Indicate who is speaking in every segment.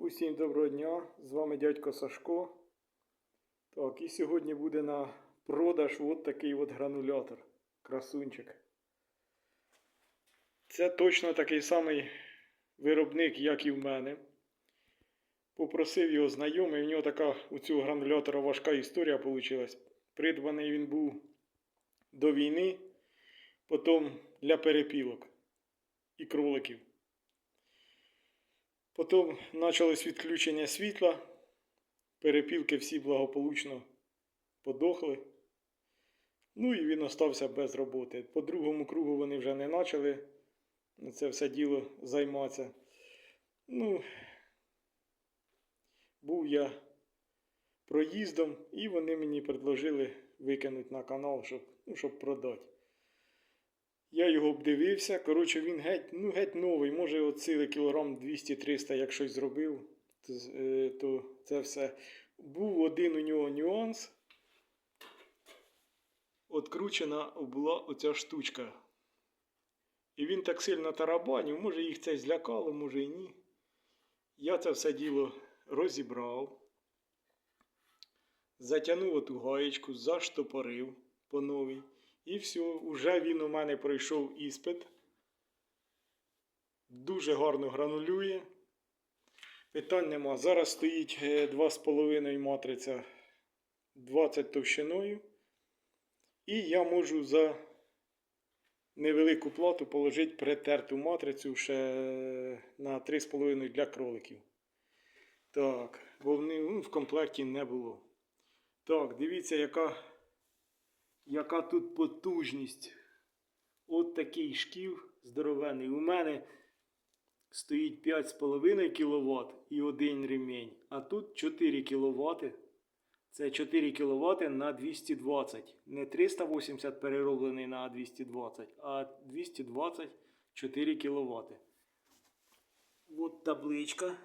Speaker 1: Усім доброго дня! З вами дядько Сашко. Так, і сьогодні буде на продаж от такий от гранулятор. Красунчик. Це точно такий самий виробник, як і в мене. Попросив його знайомий, в нього така у цього гранулятора важка історія вийшла. Придбаний він був до війни, потім для перепілок і кроликів. Потім почалось відключення світла. Перепілки всі благополучно подохли. Ну і він остався без роботи. По другому кругу вони вже не почали це все діло займатися. Ну, був я проїздом, і вони мені предложили викинути на канал, щоб, ну, щоб продати. Я його обдивився. Коротше, він геть, ну, геть новий. Може, от сили кілограм 200-300, як щось зробив, то, е, то це все. Був один у нього нюанс. Откручена була оця штучка. І він так сильно тарабанив, може їх це злякало, може і ні. Я це все діло розібрав, затягнув оту гаєчку, заштопорив по новій. І все, уже він у мене пройшов іспит. Дуже гарно гранулює. Питань нема. Зараз стоїть е, 2,5 матриця 20 товщиною. І я можу за невелику плату положити притерту матрицю ще е, на 3,5 для кроликів. Так, бо ну, в комплекті не було. Так, дивіться, яка яка тут потужність. От такий шків здоровений. У мене стоїть 5,5 кВт і один ремінь. А тут 4 кВт. Це 4 кВт на 220. Не 380 перероблений на 220, а 220 4 кВт. От табличка.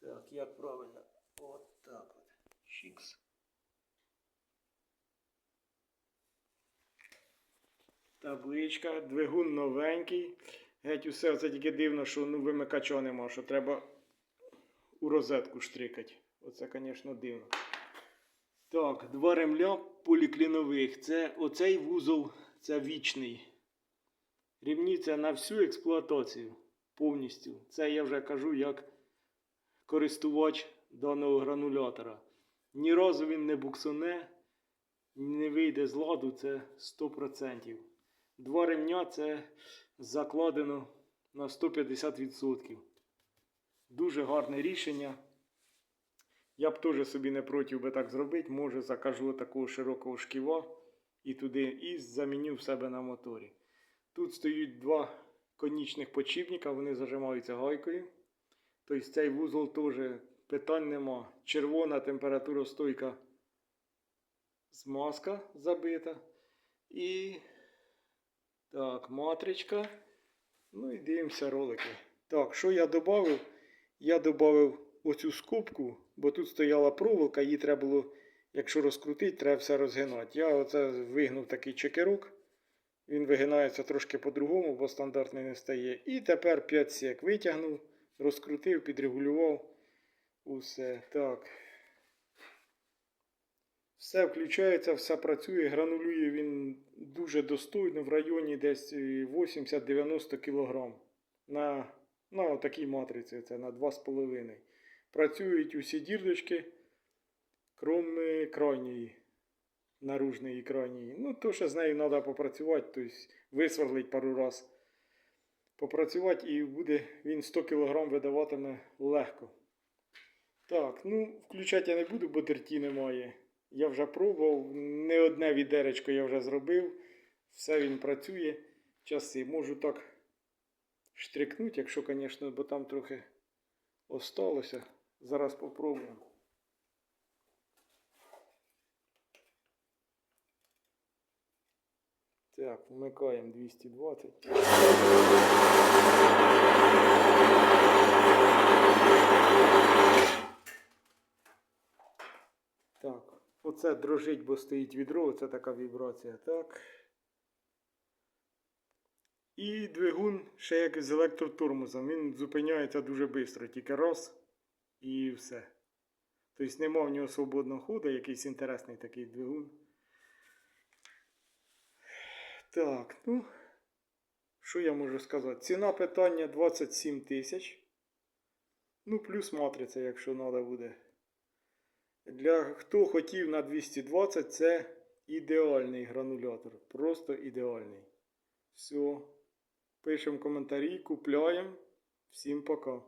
Speaker 1: Так, як правильно? От так от. Шікс. Табличка, двигун новенький. Геть усе це тільки дивно, що ну, вимикача нема, що треба у розетку штрикати. Оце, звісно, дивно. Так, два ремля поліклінових. Це оцей вузол це вічний. Рівні це на всю експлуатацію повністю. Це я вже кажу як користувач даного гранулятора. Ні разу він не буксоне, не вийде з ладу, це 100%. Два ремня це закладено на 150%. Дуже гарне рішення. Я б теж собі не проти би так зробити. Може закажу такого широкого шківа і туди, і заміню в себе на моторі. Тут стоять два конічних подшипника, вони зажимаються гайкою. Тобто цей вузол теж питань нема. Червона температуростойка змазка забита. І так, матричка. Ну і дивимося ролики. Так, що я додав? Я додав оцю скобку, бо тут стояла проволока, її треба було, якщо розкрутити, треба все розгинати. Я оце вигнув такий чекерок. Він вигинається трошки по-другому, бо стандартний не стає. І тепер 5 сек витягнув, розкрутив, підрегулював. Усе. Так. Все включається, все працює, гранулює він дуже достойно в районі десь е, 80-90 кг на, на такій матриці, це на 2,5. Працюють усі дірдочки, крім е, крайньої, наружної крайньої. Ну, то, що з нею треба попрацювати, тобто висверлить пару раз. Попрацювати і буде він 100 кг видаватиме легко. Так, ну, включати я не буду, бо дерті немає. Я вже пробував, не одне відеречко я вже зробив. Все він працює. Часи можу так штрикнути, якщо, звісно, бо там трохи осталося. Зараз попробуємо. Так, вмикаємо 220. Так, оце дрожить, бо стоїть відро, оце така вібрація. Так. І двигун ще як з електротормозом. Він зупиняється дуже швидко, тільки раз і все. Тобто нема в нього свободного ходу, якийсь інтересний такий двигун. Так, ну, що я можу сказати? Ціна питання 27 тисяч. Ну, плюс матриця, якщо треба буде. Для хто хотів на 220, це ідеальний гранулятор. Просто ідеальний. Все. Пишемо коментарі, купляємо. Всім пока.